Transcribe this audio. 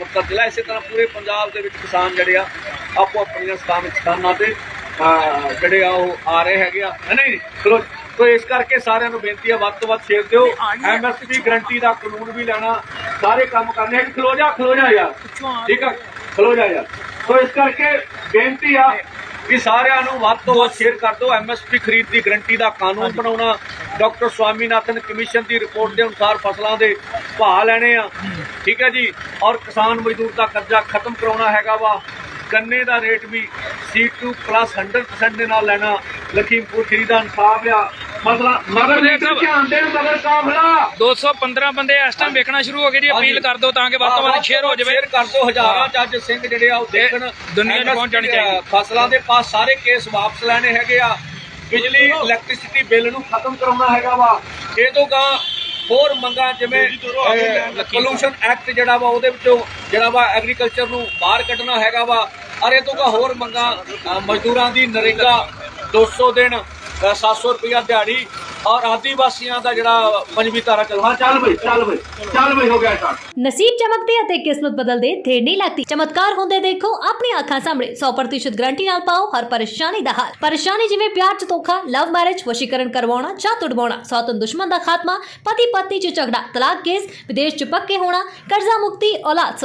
ਅੰਮ੍ਰਿਤਸਰ ਜ਼ਿਲ੍ਹਾ ਇਸੇ ਤਰ੍ਹਾਂ ਪੂਰੇ ਪੰਜਾਬ ਦੇ ਵਿੱਚ ਕਿਸਾਨ ਜਿਹੜੇ ਆ ਆਪੋ ਆਪਣੀਆਂ ਸਥਾਨਕ ਸਥਾਨਾਂ ਤੇ ਜਿਹੜੇ ਆ ਉਹ ਆ ਰਹੇ ਹੈਗੇ ਆ। ਨਹੀਂ ਨਹੀਂ ਚਲੋ ਤੋ ਇਸ ਕਰਕੇ ਸਾਰਿਆਂ ਨੂੰ ਬੇਨਤੀ ਆ ਵੱਧ ਤੋਂ ਵੱਧ ਸ਼ੇਅਰ ਦਿਓ। ਐਮਐਸਪੀ ਗਰੰਟੀ ਦਾ ਕਾਨੂੰਨ ਵੀ ਲੈਣਾ ਸਾਰੇ ਕੰਮ ਕਰਨੇ ਹੈ ਖਲੋ ਜਾ ਖਲੋ ਜਾ ਯਾਰ। ਠੀਕ ਆ? ਖਲੋ ਜਾ ਯਾਰ। ਸੋ ਇਸ ਕਰਕੇ ਬੇਨਤੀ ਆ ਕਿ ਸਾਰਿਆਂ ਨੂੰ ਵੱਧ ਤੋਂ ਵੱਧ ਸ਼ੇਅਰ ਕਰ ਦਿਓ। ਐਮਐਸਪੀ ਖਰੀਦ ਦੀ ਗਰੰਟੀ ਦਾ ਕਾਨੂੰਨ ਬਣਾਉਣਾ ਡਾਕਟਰ ਸਵਾਮੀਨਾਥਨ ਕਮਿਸ਼ਨ ਦੀ ਰਿਪੋਰਟ ਦੇ ਅਨੁਸਾਰ ਫਸਲਾਂ ਦੇ ਭਾਅ ਲੈਣੇ ਆ। ਠੀਕ ਹੈ ਜੀ? ਔਰ ਕਿਸਾਨ ਮਜ਼ਦੂਰ ਦਾ ਕਰਜ਼ਾ ਖਤਮ ਕਰਾਉਣਾ ਹੈਗਾ ਵਾ। ਗੰਨੇ ਦਾ ਰੇਟ ਵੀ C2 ਪਲੱਸ 100% ਦੇ ਨਾਲ ਲੈਣਾ। ਲਖੀਮਪੁਰ ਖੀਰੀ ਦਾ ਇਨਸਾਫ ਆ। ਮਸਲਾ ਮਗਰ ਲੀਡਰ ਧਿਆਨ ਦੇਣ ਮਗਰ ਕਾਫਲਾ। 215 ਬੰਦੇ ਇਸ ਟਾਈਮ ਵੇਖਣਾ ਸ਼ੁਰੂ ਹੋ ਗਏ ਜੀ ਅਪੀਲ ਕਰ ਦਿਓ ਤਾਂ ਕਿ ਵੱਧ ਤੋਂ ਵੱਧ ਸ਼ੇਅਰ ਹੋ ਜਾਵੇ। ਸ਼ੇਅਰ ਕਰ ਦਿਓ ਹਜ਼ਾਰਾਂ ਜੱਜ ਸਿੰਘ ਜਿਹੜੇ ਆ ਉਹ ਦੇਖਣ। ਦੁਨੀਆ 'ਚ ਪਹੁੰਚ ਜਾਣੀ ਚਾਹੀਦੀ। ਫਸਲਾਂ ਦੇ ਪਾਸ ਸਾਰੇ ਕੇਸ ਵਾਪਸ ਲੈਣੇ ਹੈਗੇ ਆ। ਬਿਜਲੀ ਇਲੈਕਟ੍ਰਿਸਿਟੀ ਬਿੱਲ ਨੂੰ ਖਤਮ ਕਰਾਉਣਾ ਹੈਗਾ ਵਾ। ਇਹ ਤੋਂ ਗਾ ਹੋਰ ਮੰਗਾਂ ਜਿਵੇਂ ਪੋਲੂਸ਼ਨ ਐਕਟ ਜਿਹੜਾ ਵਾ ਉਹਦੇ ਵਿੱਚੋਂ ਜਿਹੜਾ ਵਾ ਐਗਰੀਕਲਚਰ ਨੂੰ ਬਾਹਰ ਕੱਢਣਾ ਹੈਗਾ ਵਾ। ਅਰੇ ਇਹ ਤੋਂ ਗਾ ਹੋਰ ਮੰਗਾਂ ਮਜ਼ਦੂਰਾਂ ਦੀ ਨਰੇਗਾ 200 ਦਿਨ ਅ, 700 ਰੁਪਇਆ ਦਿਹਾੜੀ ਔਰ ਆਦੀਵਾਸੀਆਂ ਦਾ ਜਿਹੜਾ ਪੰਜਵੀਂ ਧਾਰਾ ਚੱਲ ਹਾਂ ਚੱਲ ਬਈ ਚੱਲ ਬਈ ਚੱਲ ਬਈ, ਹੋ ਗਿਆ ਸਟਾਰਟ ਨਸੀਬ ਚਮਕਦੇ ਅਤੇ ਕਿਸਮਤ ਬਦਲਦੇ ਦੇਰ ਨਹੀਂ ਲੱਗਦੀ। ਚਮਤਕਾਰ ਹੁੰਦੇ ਦੇਖੋ ਆਪਣੀ ਅੱਖਾਂ ਸਾਹਮਣੇ। 100% ਗਰੰਟੀ ਨਾਲ ਪਾਓ, ਹਰ ਪਰੇਸ਼ਾਨੀ ਦਾ ਹੱਲ। ਪਰੇਸ਼ਾਨੀ ਜਿਵੇਂ ਪਿਆਰ ਚ ਧੋਖਾ ਲਵ ਮੈਰਿਜ ਵਸ਼ੀਕਰਨ ਕਰਵਾਉਣਾ ਜਾਂ ਤੁੜਵਾਉਣਾ ਸੌਤਨ ਦੁਸ਼ਮਣ ਦਾ ਖਾਤਮਾ ਪਤੀ ਪਤਨੀ ਚ ਝਗੜਾ, ਤਲਾਕ ਕੇਸ, ਵਿਦੇਸ਼ ਚ ਪੱਕੇ ਹੋਣਾ, ਕਰਜ਼ਾ ਮੁਕਤੀ, ਔਲਾਦ